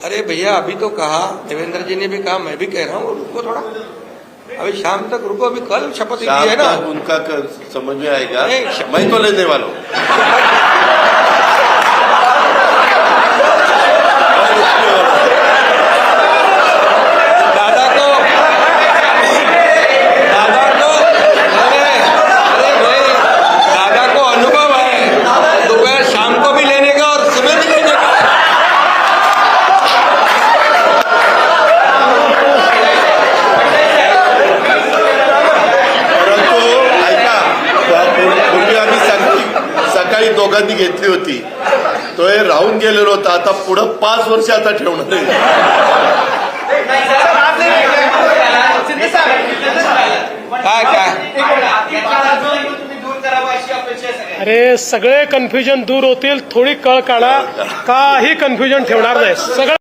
अरे भैया अभी तो कहा। देवेंद्र जी ने भी कहा मैं भी कह रहा हूँ रुको थोड़ा। अभी शाम तक रुको अभी कल शपथ ली है ना। उनका समझ में आएगा। मैं तो लेने वाला हूँ। सकाळी दोघांनी घेतली होती. तो हे राहून गेलेलो होता. आता पुढं पाच वर्ष आता ठेवणार काय काय? अरे सगळे कन्फ्युजन दूर होतील. थोडी कळ काढा. काही कन्फ्युजन ठेवणार नाही सगळं